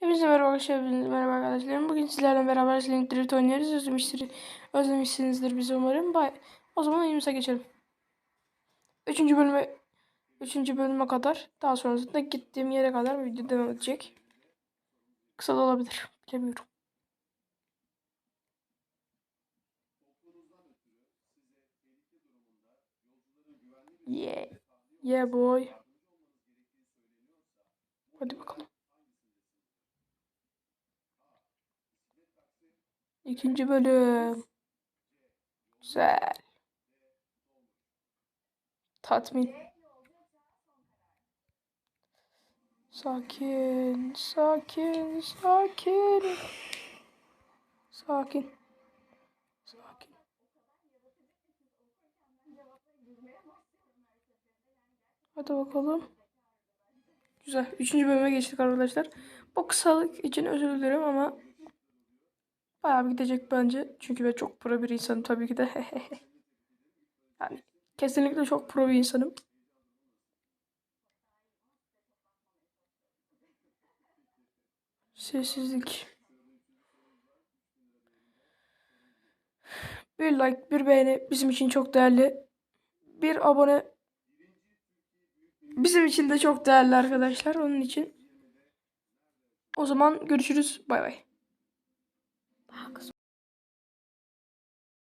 Hepinize merhaba arkadaşlar. Merhaba arkadaşlarım. Bugün sizlerle beraber Sling Drift oynuyoruz. Özlemiştir, özlemişsinizdir bizi umarım. Bay. O zaman oyunumuza geçelim. Üçüncü bölüme üçüncü bölüme kadar daha sonrasında gittiğim yere kadar video devam edecek. Kısa da olabilir. Bilemiyorum. Yeah. Yeah boy. Hadi bakalım. İkinci bölüm. Güzel. Tatmin. Sakin, sakin, sakin. Sakin. Sakin. Hadi bakalım. Güzel. Üçüncü bölüme geçtik arkadaşlar. Bu kısalık için özür dilerim ama bayağı bir gidecek bence. Çünkü ben çok pro bir insanım tabii ki de. yani kesinlikle çok pro bir insanım. Sessizlik. Bir like, bir beğeni bizim için çok değerli. Bir abone bizim için de çok değerli arkadaşlar. Onun için o zaman görüşürüz. Bay bay. так.